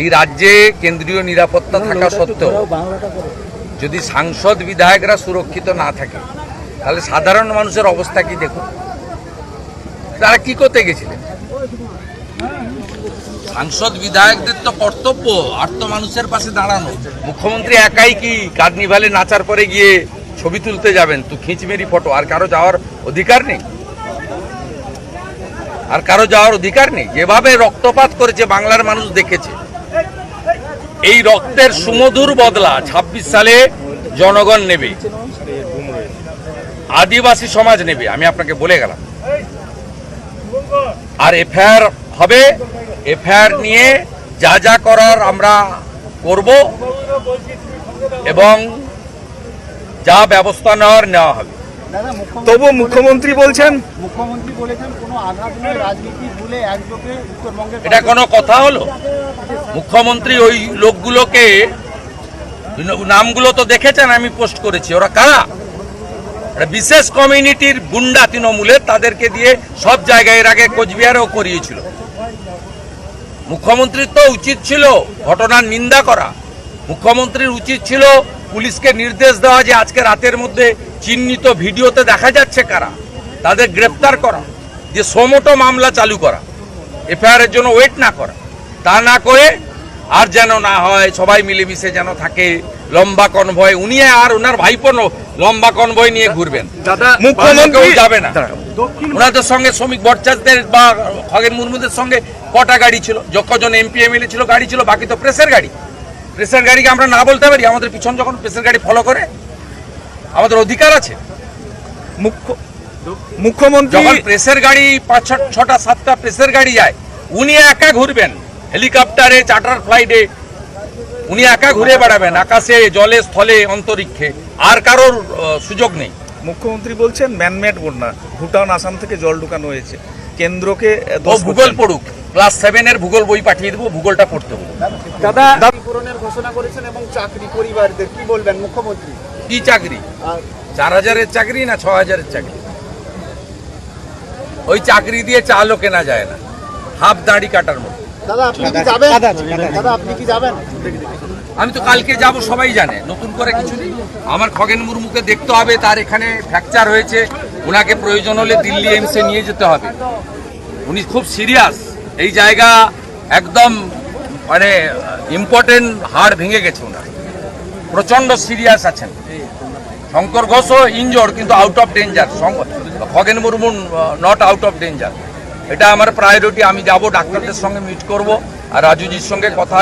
এই রাজ্যে কেন্দ্রীয় নিরাপত্তা থাকা সত্ত্বেও যদি সাংসদ বিধায়করা সুরক্ষিত না থাকে তাহলে সাধারণ মানুষের অবস্থা কি দেখুন? তারা কি করতে গেছিলেন? সাংসদ বিধায়কদের তো কর্তব্য আর তো মানুষের পাশে দাঁড়ানো। মুখ্যমন্ত্রী একাই কি কার্নিভালে নাচার পরে গিয়ে ছবি তুলতে যাবেন? তো খিঁচমেরি ফটো আর কারও যাওয়ার অধিকার নেই? আর কারও যাওয়ার অধিকার নেই? যেভাবে রক্তপাত করেছে বাংলার মানুষ দেখেছে এই রক্তের সুমধুর বদলা ২৬ সালে জনগণ নেবে। আদিবাসী সমাজ নেবে, আমি আপনাকে বলে গেলাম। আর এফআইআর হবে, এফআইআর নিয়ে যা যা করার আমরা করব এবং যা ব্যবস্থা নেওয়ার নেওয়া হবে। তবু মুখ্যমন্ত্রী বলছেন? মুখ্যমন্ত্রী বলেছেন কোনো আঘাত নয় রাজনীতি ভুলে একযোগে উত্তরবঙ্গের এটা কোনো কথা হলো? মুখ্যমন্ত্রী ওই লোকগুলোকে নামগুলো তো দেখেছেন আমি পোস্ট করেছি। ওরা কারা? বিশেষ কমিউনিটির গুন্ডা তৃণমূলের তাদেরকে দিয়ে সব জায়গায় এর আগে কোচবিহারেও করিয়েছিল। মুখ্যমন্ত্রীর তো উচিত ছিল ঘটনার নিন্দা করা। মুখ্যমন্ত্রীর উচিত ছিল পুলিশকে নির্দেশ দেওয়া যে আজকে রাতের মধ্যে চিহ্নিত ভিডিওতে দেখা যাচ্ছে কারা? তাদের গ্রেপ্তার করা যে সোমোটো মামলা চালু করা এফআইআরের জন্য ওয়েট না করা তা না করে আর যেন না হয় সবাই মিলেমিশে যেন থাকে লম্বা কনভয় উনি আর ওনার ভাইপো লম্বা কনভয় নিয়ে ঘুরবেন। মুখ্যমন্ত্রী যাবে না। ওনাদের সঙ্গে শ্রমিক ভট্টাচার্যদের বা খগেন মুর্মুদের সঙ্গে কটা গাড়ি ছিল? যখন এমপি এমএলএ ছিল গাড়ি ছিল বাকি তো প্রেসের গাড়ি। প্রেসের গাড়িকে আমরা না বলতে পারি আমাদের পিছন যখন প্রেসের গাড়ি ফলো করে আমাদের অধিকার আছে। মুখ্য মুখ্যমন্ত্রী যখন প্রেসের গাড়ি পাঁচ ছটা সাতটা প্রেসের গাড়ি যায় উনি একা ঘুরবেন। হেলিকপ্টারে চার্টার ফ্লাইটে উনি একা ঘুরে বেড়াবেন আকাশে জলে স্থলে অন্তরিক্ষে। আর কারোর সুযোগ নেই। মুখ্যমন্ত্রী বলছেন ম্যানমেড বন্যা ভুটান আসাম থেকে জল ঢুকানো হয়েছে। কেন্দ্রকে ভূগোল পড়ুক। ক্লাস সেভেনের ভূগোল বই পাঠিয়ে দেবো ভূগোলটা পড়তে বলব দাদা পূরণের ঘোষণা করেছেন এবং চাকরি পরিবারদের কি বলবেন মুখ্যমন্ত্রী? কি চাকরি? চার হাজারের চাকরি না ছ হাজারের চাকরি? ওই চাকরি দিয়ে চালও কেনা যায় না। হাফ দাড়ি কাটার মতো। দাদা আপনি কি যাবেন? দাদা আপনি কি যাবেন? আমি তো কালকে যাব সবাই জানে। নতুন করে কিছু নেই। আমার খগেন মুর্মুকে দেখতে হবে তার এখানে ফ্র্যাকচার হয়েছে। ওনাকে প্রয়োজন হলে দিল্লি এমসে নিয়ে যেতে হবে। উনি খুব সিরিয়াস এই জায়গা একদম মানে ইম্পর্টেন্ট হাড় ভেঙে গেছে ওনার প্রচণ্ড সিরিয়াস আছেন। শঙ্কর ঘোষও ইঞ্জোর কিন্তু out of danger Khagen Murmu not out of danger এটা আমার প্রায়োরিটি আমি যাব, ডাক্তারদের সঙ্গে মিট করব। আর রাজুজির সঙ্গে কথা